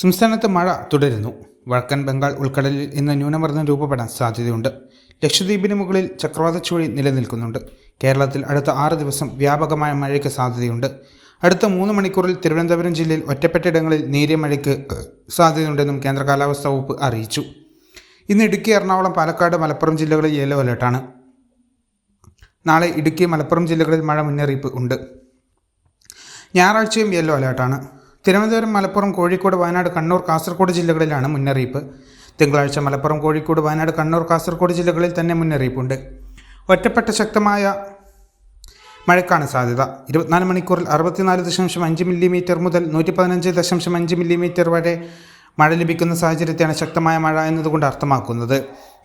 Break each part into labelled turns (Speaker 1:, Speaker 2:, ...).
Speaker 1: സംസ്ഥാനത്ത് മഴ തുടരുന്നു വടക്കൻ ബംഗാൾ ഉൾക്കടലിൽ ഇന്ന് ന്യൂനമർദ്ദം രൂപപ്പെടാൻ സാധ്യതയുണ്ട് ലക്ഷദ്വീപിന് മുകളിൽ ചക്രവാത ചുഴി നിലനിൽക്കുന്നുണ്ട് കേരളത്തിൽ അടുത്ത ആറ് ദിവസം വ്യാപകമായ മഴയ്ക്ക് സാധ്യതയുണ്ട് അടുത്ത മൂന്ന് മണിക്കൂറിൽ തിരുവനന്തപുരം ജില്ലയിൽ ഒറ്റപ്പെട്ടയിടങ്ങളിൽ നേരിയ മഴയ്ക്ക് സാധ്യതയുണ്ടെന്നും കേന്ദ്ര കാലാവസ്ഥാ വകുപ്പ് അറിയിച്ചു ഇന്ന് ഇടുക്കി എറണാകുളം പാലക്കാട് മലപ്പുറം ജില്ലകളിൽ യെല്ലോ അലേർട്ടാണ് നാളെ ഇടുക്കി മലപ്പുറം ജില്ലകളിൽ മഴ മുന്നറിയിപ്പ് ഉണ്ട് ഞായറാഴ്ചയും യെല്ലോ അലേർട്ടാണ് തിരുവനന്തപുരം മലപ്പുറം കോഴിക്കോട് വയനാട് കണ്ണൂർ കാസർഗോഡ് ജില്ലകളിലാണ് മുന്നറിയിപ്പ് തിങ്കളാഴ്ച മലപ്പുറം കോഴിക്കോട് വയനാട് കണ്ണൂർ കാസർഗോഡ് ജില്ലകളിൽ തന്നെ മുന്നറിയിപ്പുണ്ട് ഒറ്റപ്പെട്ട ശക്തമായ മഴയ്ക്കാണ് സാധ്യത ഇരുപത്തിനാല് മണിക്കൂറിൽ അറുപത്തിനാല് ദശാംശം അഞ്ച് മില്ലിമീറ്റർ മുതൽ നൂറ്റി പതിനഞ്ച് ദശാംശം അഞ്ച് മില്ലിമീറ്റർ വരെ മഴ ലഭിക്കുന്ന സാഹചര്യത്തെയാണ് ശക്തമായ മഴ എന്നതുകൊണ്ട് അർത്ഥമാക്കുന്നത്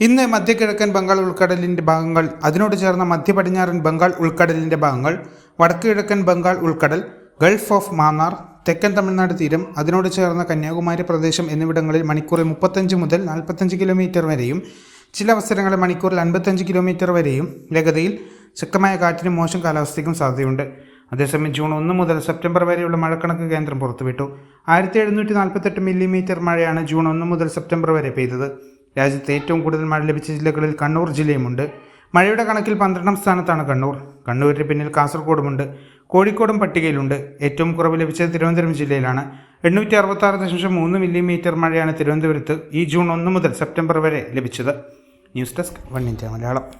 Speaker 1: ഇന്ന് മധ്യകിഴക്കൻ ബംഗാൾ ഉൾക്കടലിൻ്റെ ഭാഗങ്ങൾ അതിനോട് ചേർന്ന മധ്യ പടിഞ്ഞാറൻ ബംഗാൾ ഉൾക്കടലിൻ്റെ ഭാഗങ്ങൾ വടക്കു കിഴക്കൻ ബംഗാൾ ഉൾക്കടൽ ഗൾഫ് ഓഫ് മാന്നാർ തെക്കൻ തമിഴ്നാട് തീരം അതിനോട് ചേർന്ന കന്യാകുമാരി പ്രദേശം എന്നിവിടങ്ങളിൽ മണിക്കൂറിൽ മുപ്പത്തഞ്ച് മുതൽ നാൽപ്പത്തഞ്ച് കിലോമീറ്റർ വരെയും ചില അവസരങ്ങളിൽ മണിക്കൂറിൽ അൻപത്തഞ്ച് കിലോമീറ്റർ വരെയും വേഗതയിൽ ശക്തമായ കാറ്റിനും മോശം കാലാവസ്ഥയ്ക്കും സാധ്യതയുണ്ട് അതേസമയം ജൂൺ ഒന്ന് മുതൽ സെപ്റ്റംബർ വരെയുള്ള മഴക്കണക്ക് കേന്ദ്രം പുറത്തുവിട്ടു ആയിരത്തി എഴുന്നൂറ്റി നാൽപ്പത്തെട്ട് മില്ലിമീറ്റർ മഴയാണ് ജൂൺ ഒന്ന് മുതൽ സെപ്റ്റംബർ വരെ പെയ്തത് രാജ്യത്ത് ഏറ്റവും കൂടുതൽ മഴ ലഭിച്ച ജില്ലകളിൽ കണ്ണൂർ ജില്ലയുമുണ്ട് മഴയുടെ കണക്കിൽ പന്ത്രണ്ടാം സ്ഥാനത്താണ് കണ്ണൂർ കണ്ണൂരിന് പിന്നിൽ കാസർഗോഡുമുണ്ട് കോഴിക്കോടും പട്ടികയിലുണ്ട് ഏറ്റവും കുറവ് ലഭിച്ചത് തിരുവനന്തപുരം ജില്ലയിലാണ് എണ്ണൂറ്റി അറുപത്താറ് ദശാംശം മൂന്ന് മില്ലിമീറ്റർ മഴയാണ് തിരുവനന്തപുരത്ത് ഈ ജൂൺ ഒന്ന് മുതൽ സെപ്റ്റംബർ വരെ ലഭിച്ചത് news desk one India Malayalam